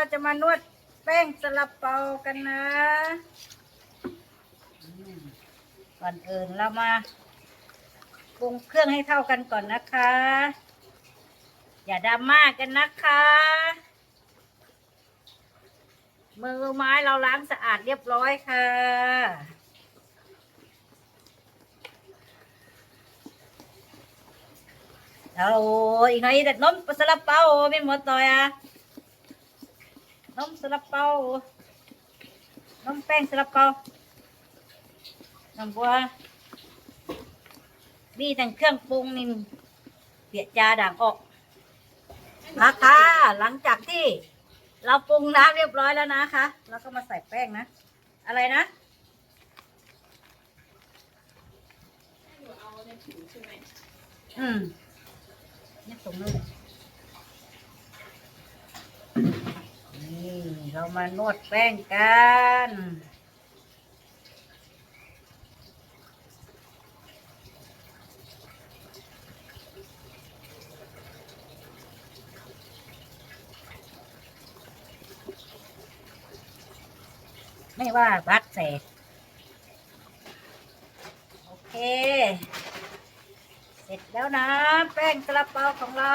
เราจะมานวดแป้งสลับเปากันนะ ก่อนอื่นเรามาปรุงเครื่องให้เข้ากันก่อนนะคะ อย่าดราม่ากกันนะคะ มือไม้เราล้างสะอาดเรียบร้อยค่ะ Rồi, ngay đặt nôm sa lap pao bên một rồi à. Nôm sa lap pao. Nôm pen sa lap pao. น้ มสลับัวมีแต่เครื่องปรุงนี่เปียจาด่างออกนะคะ หลังจากที่เราปรุงน้ำเรียบร้อยแล้วนะคะแล้วก็มาใส่แป้งนะ อะไรนะอืมนี่ตรงนั้นเลยนี่ เรามานวดแป้งกัน ไม่ว่าบัตรเสร็จ โอเค เสร็จแล้วนะ แป้งกระเป๋าของเรา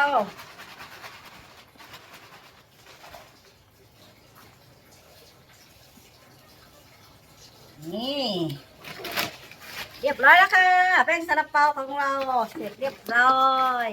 นี่เรียบร้อยแล้วค่ะ แป้งซาลาเปาของเราเสร็จเรียบร้อย